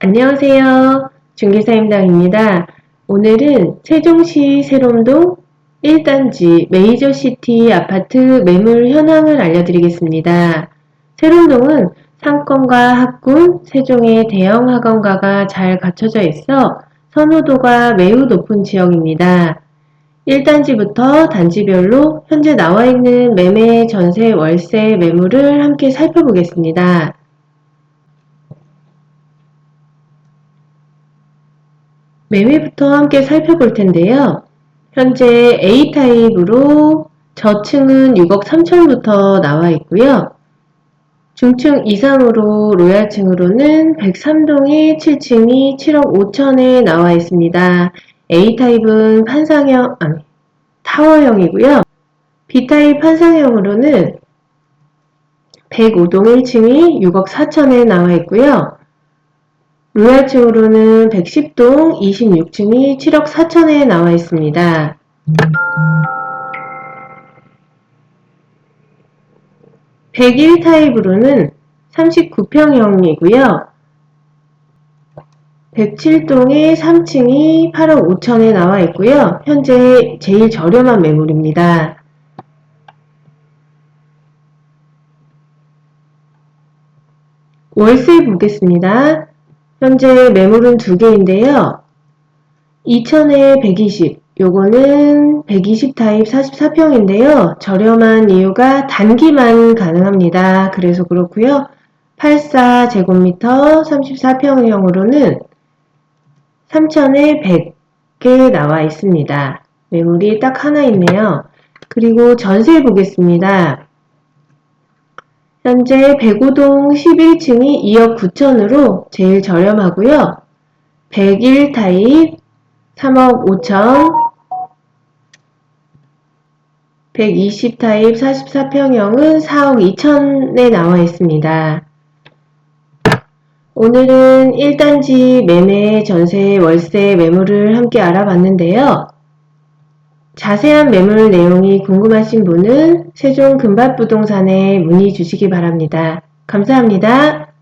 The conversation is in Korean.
안녕하세요. 중개사임당입니다. 오늘은 세종시 세롬동 1단지 메이저시티 아파트 매물 현황을 알려드리겠습니다. 세롬동은 상권과 학군, 세종의 대형 학원가가 잘 갖춰져 있어 선호도가 매우 높은 지역입니다. 1단지부터 단지별로 현재 나와 있는 매매, 전세, 월세 매물을 함께 살펴보겠습니다. 매매부터 함께 살펴볼 텐데요. 현재 A타입으로 저층은 6억 3천부터 나와 있고요. 중층 이상으로 로얄층으로는 103동에 7층이 7억 5천에 나와 있습니다. A타입은 판상형, 아니, 타워형이고요. B타입 판상형으로는 105동 1층이 6억 4천에 나와 있고요. 로얄층으로는 110동 26층이 7억 4천에 나와 있습니다. (101) 타입으로는 39평형이고요. 107동에 3층이 8억 5천에 나와 있고요. 현재 제일 저렴한 매물입니다. 월세 보겠습니다. 현재 매물은 두 개인데요. 2000에 120, 요거는 120 타입 44평인데요. 저렴한 이유가 단기만 가능합니다. 그래서 그렇고요. 84 제곱미터 34평형으로는 3000에 100개 나와 있습니다. 매물이 딱 하나 있네요. 그리고 전세 보겠습니다. 현재 105동 11층이 2억 9천으로 제일 저렴하고요. 101 타입 3억 5천 120 타입 44평형은 4억 2천에 나와 있습니다. 오늘은 1단지 매매, 전세, 월세, 매물을 함께 알아봤는데요. 자세한 매물 내용이 궁금하신 분은 세종 금밭부동산에 문의 주시기 바랍니다. 감사합니다.